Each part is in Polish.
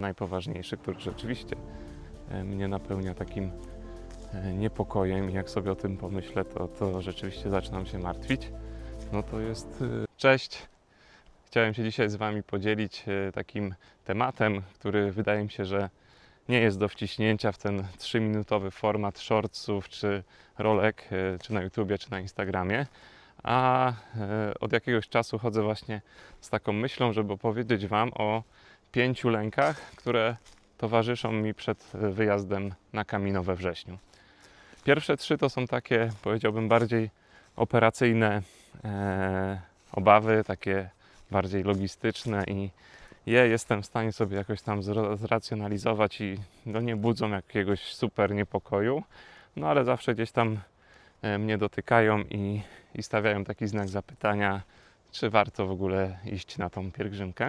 najpoważniejszy, który rzeczywiście e, mnie napełnia takim e, niepokojem i jak sobie o tym pomyślę, to, to rzeczywiście zaczynam się martwić. No to jest e, cześć. Chciałem się dzisiaj z Wami podzielić takim tematem, który wydaje mi się, że nie jest do wciśnięcia w ten 3-minutowy format shortsów czy rolek, czy na YouTubie, czy na Instagramie. A od jakiegoś czasu chodzę właśnie z taką myślą, żeby opowiedzieć Wam o pięciu lękach, które towarzyszą mi przed wyjazdem na Kamino we wrześniu. Pierwsze trzy to są takie, powiedziałbym, bardziej operacyjne e, obawy, takie bardziej logistyczne i je jestem w stanie sobie jakoś tam zracjonalizować i no nie budzą jakiegoś super niepokoju, no ale zawsze gdzieś tam e, mnie dotykają i, i stawiają taki znak zapytania, czy warto w ogóle iść na tą pielgrzymkę.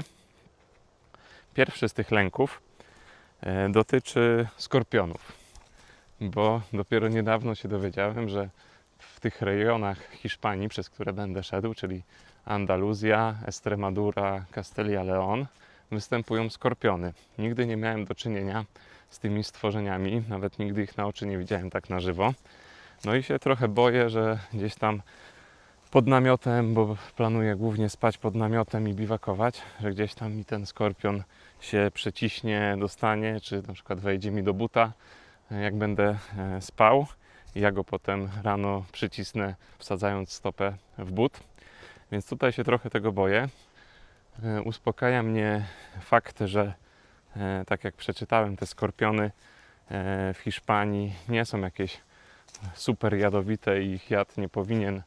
Pierwszy z tych lęków e, dotyczy skorpionów, bo dopiero niedawno się dowiedziałem, że w tych rejonach Hiszpanii, przez które będę szedł, czyli Andaluzja, Estremadura, Castilla León, występują skorpiony. Nigdy nie miałem do czynienia z tymi stworzeniami, nawet nigdy ich na oczy nie widziałem tak na żywo. No i się trochę boję, że gdzieś tam pod namiotem, bo planuję głównie spać pod namiotem i biwakować, że gdzieś tam mi ten skorpion się przeciśnie, dostanie, czy na przykład wejdzie mi do buta, e, jak będę e, spał ja go potem rano przycisnę, wsadzając stopę w but. Więc tutaj się trochę tego boję. E, Uspokaja mnie fakt, że tak jak przeczytałem, te skorpiony w Hiszpanii nie są jakieś super jadowite i ich jad nie powinien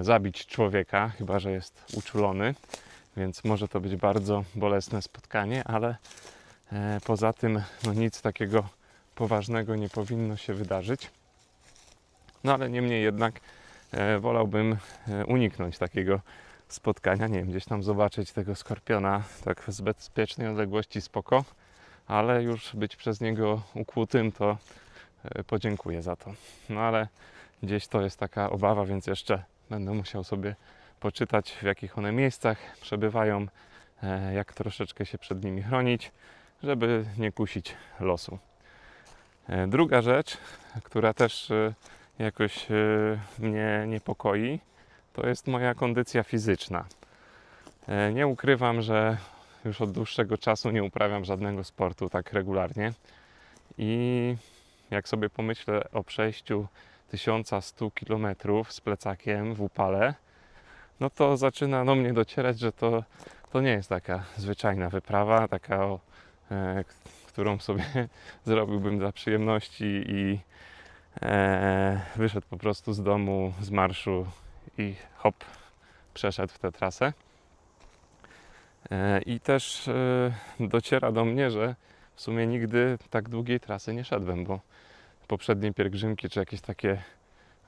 zabić człowieka, chyba że jest uczulony, więc może to być bardzo bolesne spotkanie, ale e, poza tym no nic takiego poważnego nie powinno się wydarzyć. No ale niemniej jednak e, wolałbym e, uniknąć takiego spotkania, nie wiem, gdzieś tam zobaczyć tego skorpiona tak z bezpiecznej odległości spoko, ale już być przez niego ukłutym to e, podziękuję za to. No ale gdzieś to jest taka obawa, więc jeszcze będę musiał sobie poczytać, w jakich one miejscach przebywają, e, jak troszeczkę się przed nimi chronić, żeby nie kusić losu. E, Druga rzecz, która też e, jakoś mnie niepokoi, to jest moja kondycja fizyczna. Nie ukrywam, że już od dłuższego czasu nie uprawiam żadnego sportu tak regularnie i jak sobie pomyślę o przejściu 1100 km z plecakiem w upale, no to zaczyna do mnie docierać, że to, to nie jest taka zwyczajna wyprawa, taka, o, e, którą sobie zrobiłbym dla przyjemności i e, wyszedł po prostu z domu, z marszu i hop, przeszedł w tę trasę. E, I też e, dociera do mnie, że w sumie nigdy tak długiej trasy nie szedłem, bo poprzednie pielgrzymki, czy jakieś takie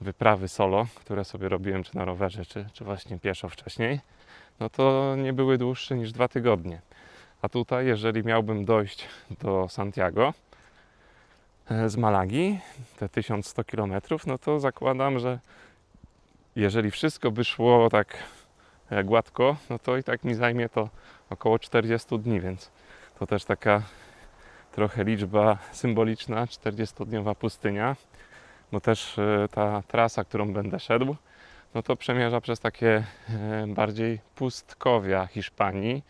wyprawy solo, które sobie robiłem, czy na rowerze, czy, czy właśnie pieszo wcześniej, no to nie były dłuższe niż dwa tygodnie. A tutaj, jeżeli miałbym dojść do Santiago e, z Malagi, te 1100 km, no to zakładam, że jeżeli wszystko by szło tak e, gładko, no to i tak mi zajmie to około 40 dni, więc to też taka trochę liczba symboliczna, 40-dniowa pustynia, bo też e, ta trasa, którą będę szedł, no to przemierza przez takie e, bardziej pustkowia Hiszpanii,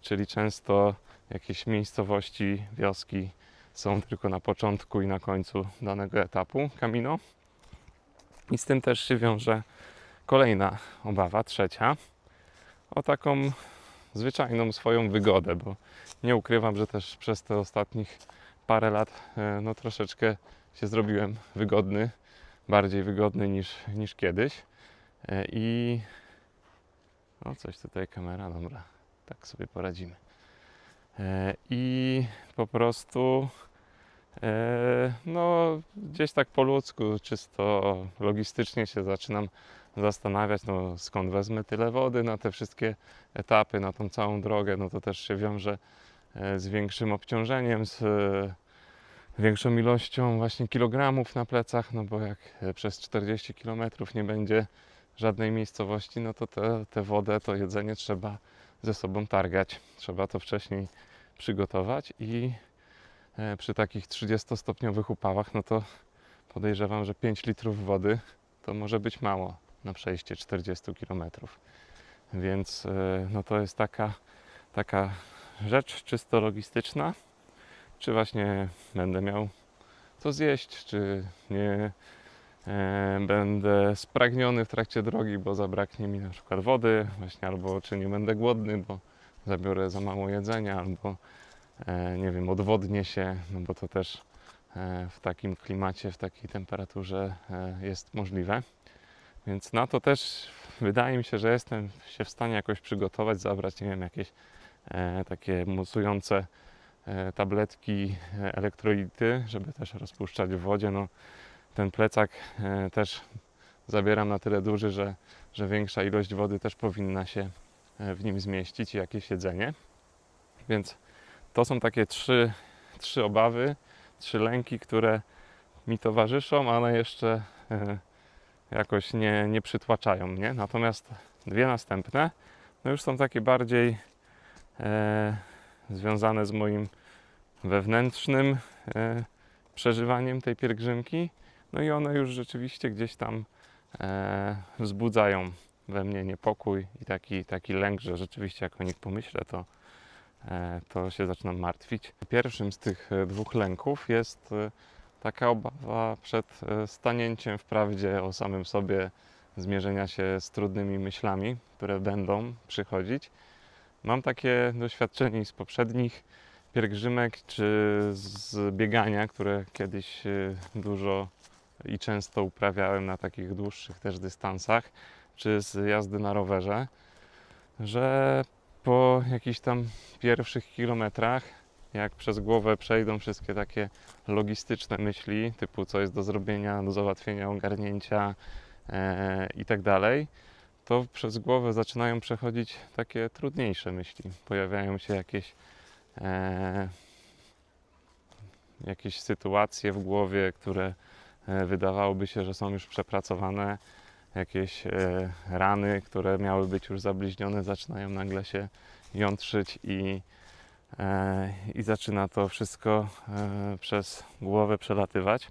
czyli często jakieś miejscowości, wioski są tylko na początku i na końcu danego etapu Camino. I z tym też się wiąże kolejna obawa, trzecia, o taką zwyczajną swoją wygodę, bo nie ukrywam, że też przez te ostatnich parę lat e, no troszeczkę się zrobiłem wygodny, bardziej wygodny niż, niż kiedyś. E, I o coś tutaj kamera, dobra, tak sobie poradzimy. E, I po prostu e, no gdzieś tak po ludzku, czysto logistycznie się zaczynam zastanawiać, no skąd wezmę tyle wody na te wszystkie etapy, na tą całą drogę, no to też się wiąże z większym obciążeniem, z większą ilością właśnie kilogramów na plecach, no bo jak e, przez 40 km nie będzie żadnej miejscowości, no to tę te, te wodę, to jedzenie trzeba ze sobą targać. Trzeba to wcześniej przygotować i e, przy takich 30-stopniowych upałach, no to podejrzewam, że 5 litrów wody to może być mało na przejście 40 km. Więc e, no to jest taka, taka rzecz czysto logistyczna, czy właśnie będę miał co zjeść, czy nie e, będę spragniony w trakcie drogi, bo zabraknie mi na przykład wody, właśnie albo czy nie będę głodny, bo zabiorę za mało jedzenia, albo e, nie wiem, odwodnię się, no bo to też e, w takim klimacie, w takiej temperaturze e, jest możliwe. Więc na to też wydaje mi się, że jestem się w stanie jakoś przygotować, zabrać, nie wiem, jakieś e, takie mocujące tabletki, e, elektrolity, żeby też rozpuszczać w wodzie. No, ten plecak e, też zabieram na tyle duży, że, że większa ilość wody też powinna się e, w nim zmieścić i jakieś jedzenie. Więc to są takie trzy, trzy obawy, trzy lęki, które mi towarzyszą, ale jeszcze e, jakoś nie, nie przytłaczają mnie. Natomiast dwie następne no już są takie bardziej e, związane z moim wewnętrznym e, przeżywaniem tej pielgrzymki. No i one już rzeczywiście gdzieś tam e, wzbudzają we mnie niepokój i taki, taki lęk, że rzeczywiście jak o nich pomyślę, to, e, to się zaczynam martwić. Pierwszym z tych e, dwóch lęków jest e, taka obawa przed e, stanięciem w prawdzie o samym sobie, zmierzenia się z trudnymi myślami, które będą przychodzić. Mam takie doświadczenie z poprzednich pielgrzymek czy z biegania, które kiedyś e, dużo i często uprawiałem na takich dłuższych też dystansach, czy z jazdy na rowerze, że po jakichś tam pierwszych kilometrach, jak przez głowę przejdą wszystkie takie logistyczne myśli, typu co jest do zrobienia, do załatwienia, ogarnięcia e, i tak dalej, to przez głowę zaczynają przechodzić takie trudniejsze myśli. Pojawiają się jakieś, e, jakieś sytuacje w głowie, które e, wydawałoby się, że są już przepracowane. Jakieś e, rany, które miały być już zabliźnione, zaczynają nagle się jątrzyć i, e, i zaczyna to wszystko e, przez głowę przelatywać.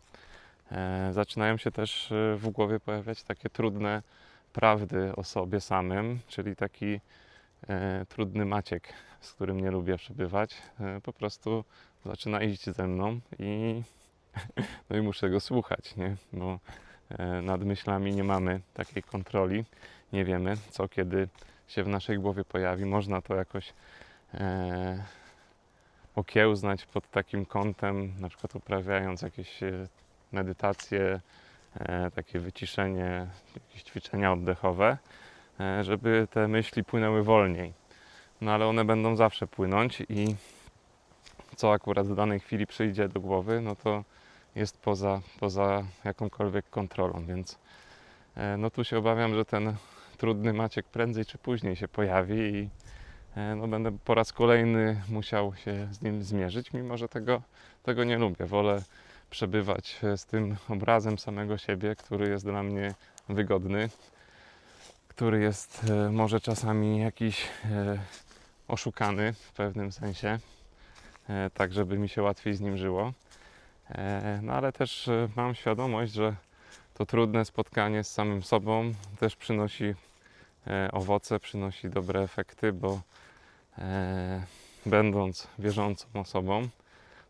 E, zaczynają się też e, w głowie pojawiać takie trudne prawdy o sobie samym, czyli taki e, trudny Maciek, z którym nie lubię przebywać, e, po prostu zaczyna iść ze mną i, no i muszę go słuchać, nie? bo e, nad myślami nie mamy takiej kontroli, nie wiemy co kiedy się w naszej głowie pojawi. Można to jakoś e, okiełznać pod takim kątem, na przykład uprawiając jakieś e, medytacje, takie wyciszenie, jakieś ćwiczenia oddechowe, e, żeby te myśli płynęły wolniej. No ale one będą zawsze płynąć i co akurat w danej chwili przyjdzie do głowy, no to jest poza, poza jakąkolwiek kontrolą, więc e, no tu się obawiam, że ten trudny Maciek prędzej czy później się pojawi i e, no będę po raz kolejny musiał się z nim zmierzyć, mimo że tego, tego nie lubię. Wolę przebywać e, z tym obrazem samego siebie, który jest dla mnie wygodny, który jest e, może czasami jakiś e, oszukany w pewnym sensie, tak żeby mi się łatwiej z nim żyło. No ale też mam świadomość, że to trudne spotkanie z samym sobą też przynosi owoce, przynosi dobre efekty, bo będąc wierzącą osobą,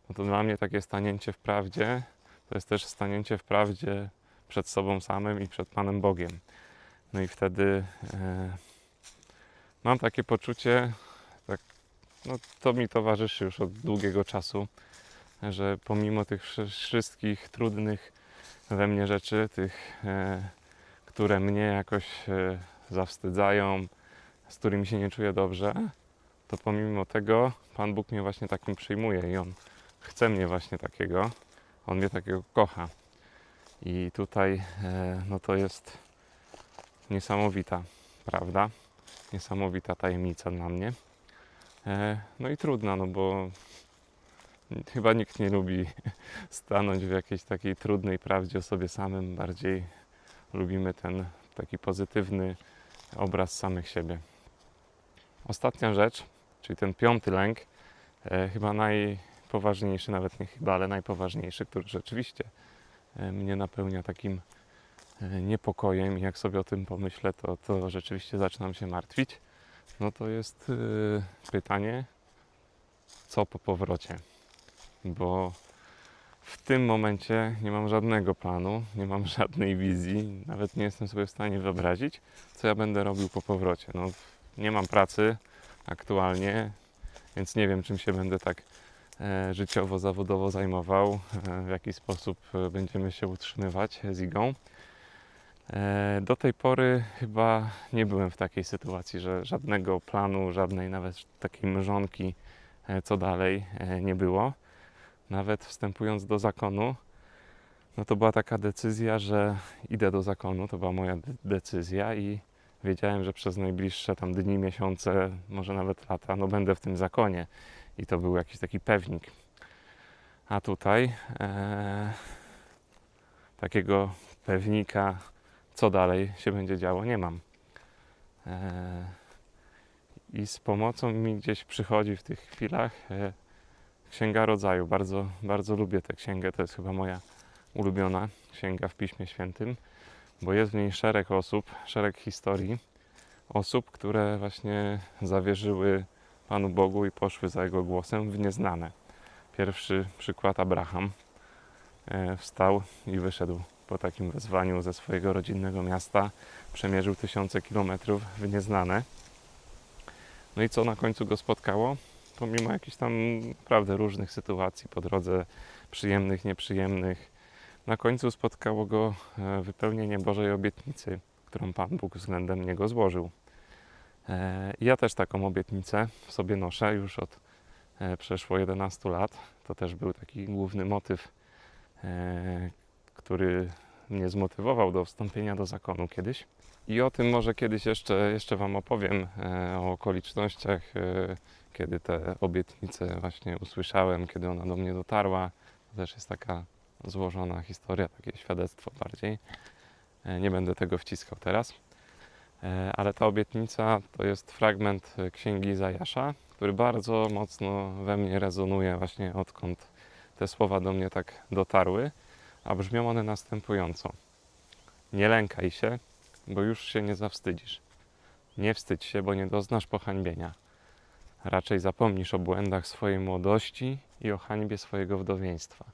no to dla mnie takie stanięcie w prawdzie to jest też stanięcie w prawdzie przed sobą samym i przed Panem Bogiem. No i wtedy e, mam takie poczucie, tak, no to mi towarzyszy już od długiego czasu, że pomimo tych wszy- wszystkich trudnych we mnie rzeczy, tych, e, które mnie jakoś e, zawstydzają, z którymi się nie czuję dobrze, to pomimo tego Pan Bóg mnie właśnie takim przyjmuje i On chce mnie właśnie takiego, On mnie takiego kocha. I tutaj e, no to jest niesamowita prawda, niesamowita tajemnica dla mnie. E, no i trudna, no bo chyba nikt nie lubi stanąć w jakiejś takiej trudnej prawdzie o sobie samym. Bardziej lubimy ten taki pozytywny obraz samych siebie. Ostatnia rzecz, czyli ten piąty lęk, E, chyba najpoważniejszy, nawet nie chyba, ale najpoważniejszy, który rzeczywiście e, mnie napełnia takim e, niepokojem i jak sobie o tym pomyślę, to, to rzeczywiście zaczynam się martwić. No to jest e, pytanie, co po powrocie? Bo w tym momencie nie mam żadnego planu, nie mam żadnej wizji, nawet nie jestem sobie w stanie wyobrazić, co ja będę robił po powrocie. No, nie mam pracy aktualnie, więc nie wiem, czym się będę tak życiowo, zawodowo zajmował, e, w jaki sposób e, będziemy się utrzymywać z Igą. E, do tej pory chyba nie byłem w takiej sytuacji, że żadnego planu, żadnej nawet takiej mrzonki, e, co dalej, e, nie było. Nawet wstępując do zakonu, no to była taka decyzja, że idę do zakonu, to była moja de- decyzja i wiedziałem, że przez najbliższe tam dni, miesiące, może nawet lata, no będę w tym zakonie i to był jakiś taki pewnik. A tutaj e, takiego pewnika, co dalej się będzie działo, nie mam. E, I z pomocą mi gdzieś przychodzi w tych chwilach e, Księga Rodzaju. Bardzo, bardzo lubię tę księgę, to jest chyba moja ulubiona księga w Piśmie Świętym, bo jest w niej szereg osób, szereg historii osób, które właśnie zawierzyły Panu Bogu i poszły za Jego głosem w nieznane. Pierwszy przykład Abraham e, wstał i wyszedł po takim wezwaniu ze swojego rodzinnego miasta, przemierzył tysiące kilometrów w nieznane. No i co na końcu go spotkało? Pomimo jakichś tam naprawdę różnych sytuacji po drodze, przyjemnych, nieprzyjemnych, na końcu spotkało go e, wypełnienie Bożej obietnicy, którą Pan Bóg względem niego złożył. E, Ja też taką obietnicę sobie noszę już od e, przeszło 11 lat. To też był taki główny motyw, e, który mnie zmotywował do wstąpienia do zakonu kiedyś. I o tym może kiedyś jeszcze, jeszcze Wam opowiem, o okolicznościach, kiedy tę obietnicę właśnie usłyszałem, kiedy ona do mnie dotarła. To też jest taka złożona historia, takie świadectwo bardziej. Nie będę tego wciskał teraz. E, Ale ta obietnica to jest fragment e, księgi Izajasza, który bardzo mocno we mnie rezonuje właśnie odkąd te słowa do mnie tak dotarły, a brzmią one następująco. Nie lękaj się, bo już się nie zawstydzisz. Nie wstydź się, bo nie doznasz pohańbienia. Raczej zapomnisz o błędach swojej młodości i o hańbie swojego wdowieństwa.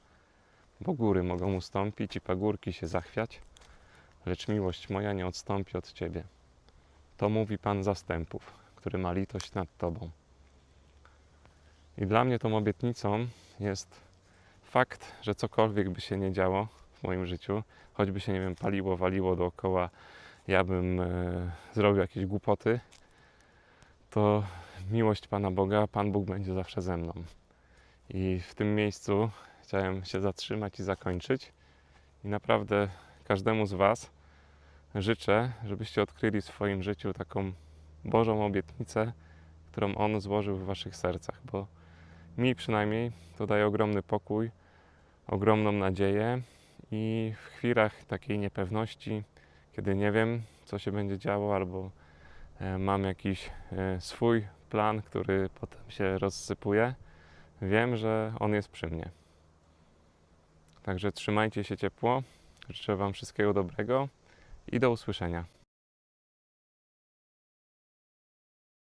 Bo góry mogą ustąpić i pagórki się zachwiać, lecz miłość moja nie odstąpi od Ciebie. To mówi Pan zastępów, który ma litość nad Tobą. I dla mnie tą obietnicą jest fakt, że cokolwiek by się nie działo w moim życiu, choćby się, nie wiem, paliło, waliło dookoła, ja bym e, zrobił jakieś głupoty, to miłość Pana Boga, Pan Bóg będzie zawsze ze mną. I w tym miejscu chciałem się zatrzymać i zakończyć. I naprawdę każdemu z Was życzę, żebyście odkryli w swoim życiu taką Bożą obietnicę, którą On złożył w Waszych sercach, bo mi przynajmniej to daje ogromny pokój, ogromną nadzieję i w chwilach takiej niepewności, kiedy nie wiem, co się będzie działo, albo e, mam jakiś e, swój plan, który potem się rozsypuje, wiem, że On jest przy mnie. Także trzymajcie się ciepło, życzę Wam wszystkiego dobrego i do usłyszenia.